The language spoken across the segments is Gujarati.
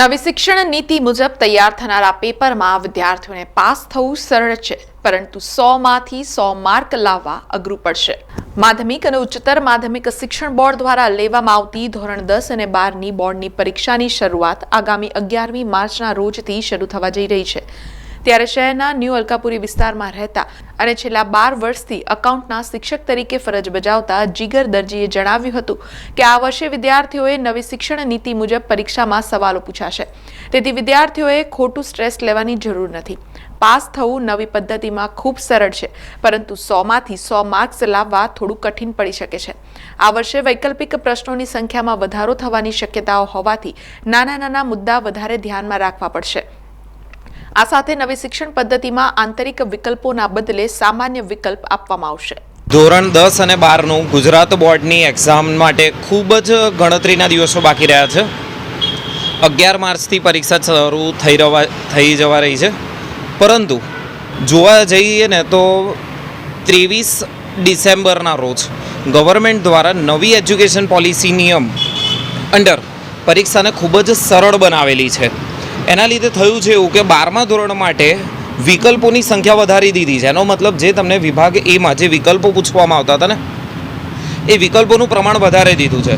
નવી શિક્ષણ નીતિ મુજબ તૈયાર થનારા પેપરમાં વિદ્યાર્થીઓને પાસ થવું સરળ છે, પરંતુ સોમાંથી સો માર્ક લાવવા અઘરું પડશે. માધ્યમિક અને ઉચ્ચતર માધ્યમિક શિક્ષણ બોર્ડ દ્વારા લેવામાં આવતી ધોરણ દસ અને બારની બોર્ડની પરીક્ષાની શરૂઆત આગામી અગિયારમી માર્ચના રોજથી શરૂ થવા જઈ રહી છે. ત્યારે શહેરના ન્યૂ અલકાપુરી વિસ્તારમાં રહેતા અને છેલ્લા બાર વર્ષથી અકાઉન્ટના શિક્ષક તરીકે ફરજ બજાવતા જીગર દરજીએ જણાવ્યું હતું કે આ વર્ષે વિદ્યાર્થીઓએ નવી શિક્ષણ નીતિ મુજબ પરીક્ષામાં સવાલો પૂછાશે. તેથી વિદ્યાર્થીઓએ ખોટું સ્ટ્રેસ લેવાની જરૂર નથી. પાસ થવું નવી પદ્ધતિમાં ખૂબ સરળ છે, પરંતુ સોમાંથી સો માર્ક્સ લાવવા થોડું કઠિન પડી શકે છે. આ વર્ષે વૈકલ્પિક પ્રશ્નોની સંખ્યામાં વધારો થવાની શક્યતાઓ હોવાથી નાના નાના મુદ્દા વધારે ધ્યાનમાં રાખવા પડશે. આ સાથે નવી શિક્ષણ પદ્ધતિમાં આંતરિક વિકલ્પોના બદલે સામાન્ય વિકલ્પ આપવામાં આવશે. ધોરણ દસ અને બારનું ગુજરાત બોર્ડની એક્ઝામ માટે ખૂબ જ ગણતરીના દિવસો બાકી રહ્યા છે. અગિયાર માર્ચથી પરીક્ષા શરૂ થઈ રવા, થઈ જવા રહી છે. પરંતુ જોવા જઈએ ને તો ત્રેવીસ ડિસેમ્બરના રોજ ગવર્મેન્ટ દ્વારા નવી એજ્યુકેશન પોલિસી નિયમ અંડર પરીક્ષાને ખૂબ જ સરળ બનાવેલી છે. એના લીધે થયું છે એવું કે બારમા ધોરણ માટે વિકલ્પોની સંખ્યા વધારી દીધી છે. એનો મતલબ જે તમને વિભાગ એમાં જે વિકલ્પો પૂછવામાં આવતા હતા ને, એ વિકલ્પોનું પ્રમાણ વધારે દીધું છે.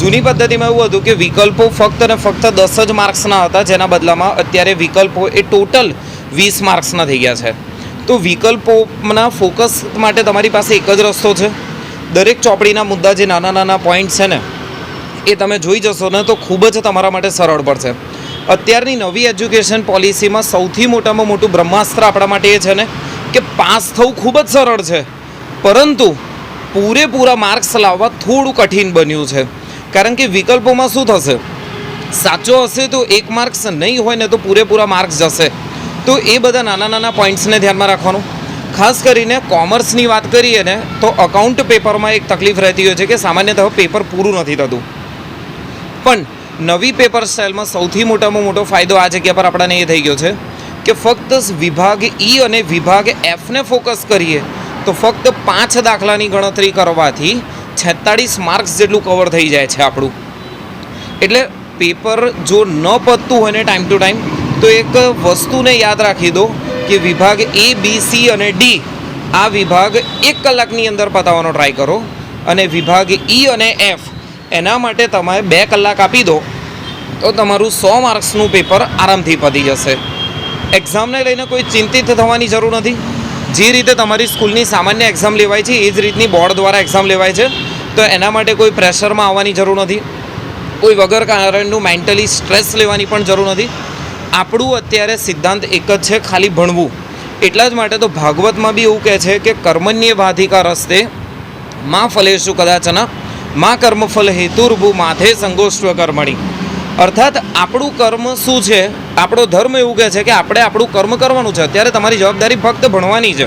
જૂની પદ્ધતિમાં એવું હતું કે વિકલ્પો ફક્ત ને ફક્ત દસ જ માર્ક્સના હતા, જેના બદલામાં અત્યારે વિકલ્પો એ ટોટલ વીસ માર્ક્સના થઈ ગયા છે. તો વિકલ્પોના ફોકસ માટે તમારી પાસે એક જ રસ્તો છે. દરેક ચોપડીના મુદ્દા જે નાના નાના પોઈન્ટ છે ને, એ તમે જોઈ જશો ને તો ખૂબ જ તમારા માટે સરળ પડશે. અત્યારની નવી એજ્યુકેશન પોલિસીમાં સૌથી મોટામાં મોટું બ્રહ્માસ્ત્ર આપણા માટે એ છે ને કે પાસ થવું ખૂબ જ સરળ છે. પરંતુ પૂરેપૂરા માર્ક્સ લાવવા થોડું કઠિન બન્યું છે. કારણ કે વિકલ્પોમાં શું થશે? સાચો હશે તો એક માર્ક્સ નહીં હોય ને તો પૂરેપૂરા માર્ક્સ જશે. તો એ બધા નાના નાના પોઈન્ટ્સને ધ્યાનમાં રાખવાનું. ખાસ કરીને કોમર્સની વાત કરીએ ને તો અકાઉન્ટ પેપરમાં એક તકલીફ રહેતી હોય છે કે સામાન્યતઃ પેપર પૂરું નથી થતું. પણ નવી પેપર સ્ટાઇલમાં સૌથી મોટામાં મોટો ફાયદો આ જગ્યા પર આપણને એ થઈ ગયો છે કે ફક્ત વિભાગ ઈ અને વિભાગ એફને ફોકસ કરીએ તો ફક્ત પાંચ દાખલાની ગણતરી કરવાથી છેતાળીસ માર્ક્સ જેટલું કવર થઈ જાય છે આપણું. એટલે પેપર જો ન પતતું હોય ને ટાઈમ ટુ ટાઈમ તો એક વસ્તુને યાદ રાખી દો કે વિભાગ એ, બી, સી અને ડી આ વિભાગ એક કલાકની અંદર પતાવવાનો ટ્રાય કરો અને વિભાગ ઈ અને એફ એના માટે તમે બે કલાક આપી દો, તો તમારું સો માર્ક્સનું પેપર આરામથી પતી જશે. એક્ઝામને લઈને કોઈ ચિંતિત થવાની જરૂર નથી. જે રીતે તમારી સ્કૂલની સામાન્ય એક્ઝામ લેવાય છે, એ જ રીતની બોર્ડ દ્વારા એક્ઝામ લેવાય છે, તો એના માટે કોઈ પ્રેશરમાં આવવાની જરૂર નથી. કોઈ વગર કારણનું મેન્ટલી સ્ટ્રેસ લેવાની પણ જરૂર નથી. આપણું અત્યારે સિદ્ધાંત એક જ છે, ખાલી ભણવું. એટલા જ માટે તો ભાગવતમાં બી એવું કહે છે કે કર્મન્ય વાધિકા રસ્તે માં ફલેશુ કદાચના માં કર્મફલ હેતુર્ભુ માથે સંગોષ્ઠ કર્મણી. અર્થાત આપણું કર્મ શું છે? આપણો ધર્મ એવું કહે છે કે આપણે આપણું કર્મ કરવાનું છે. અત્યારે તમારી જવાબદારી ફક્ત ભણવાની છે.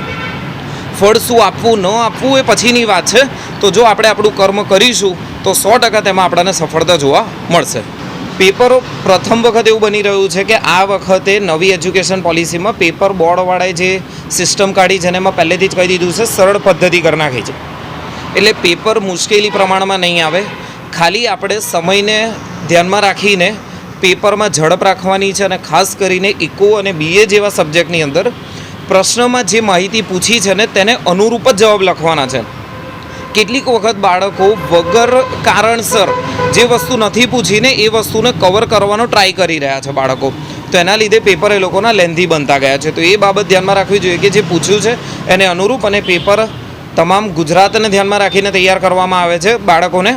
ફળ શું આપવું, ન આપવું એ પછીની વાત છે. તો જો આપણે આપણું કર્મ કરીશું, તો સો ટકા તેમાં આપણને સફળતા જોવા મળશે. પેપરો પ્રથમ વખત એવું બની રહ્યું છે કે આ વખતે નવી એજ્યુકેશન પોલિસીમાં પેપર બોર્ડવાળાએ જે સિસ્ટમ કાઢી છે એમાં પહેલેથી જ કહી દીધું છે, સરળ પદ્ધતિ કરી નાખી છે. એટલે પેપર મુશ્કેલી પ્રમાણમાં નહીં આવે. ખાલી આપણે સમયને ધ્યાનમાં રાખીને પેપરમાં ઝડપ રાખવાની છે અને ખાસ કરીને ઇકો અને બીએ જેવા સબ્જેક્ટની અંદર પ્રશ્નમાં જે માહિતી પૂછી છે ને તેને અનુરૂપ જ જવાબ લખવાના છે. કેટલીક વખત બાળકો વગર કારણસર જે વસ્તુ નથી પૂછીને એ વસ્તુને કવર કરવાનો ટ્રાય કરી રહ્યા છે બાળકો. તો એના લીધે પેપર એ લોકોના લેન્ધી બનતા ગયા છે. તો એ બાબત ધ્યાનમાં રાખવી જોઈએ કે જે પૂછ્યું છે એને અનુરૂપ અને પેપર તમામ ગુજરાતને ધ્યાનમાં રાખીને તૈયાર કરવામાં આવે છે બાળકોને.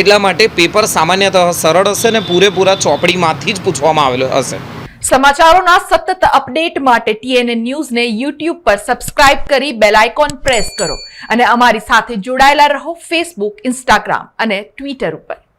એટલા માટે પેપર સામાન્યતઃ સરળ હશે ને પૂરેપૂરા ચોપડીમાંથી જ પૂછવામાં આવેલો હશે. સમાચારોના સતત અપડેટ માટે ટીએનએ ન્યૂઝને યુટ્યુબ પર સબસ્ક્રાઇબ કરી બેલ આઇકોન પ્રેસ કરો. અને અમારી સાથે જોડાયેલા રહો ફેસબુક, ઇન્સ્ટાગ્રામ અને ટ્વિટર ઉપર.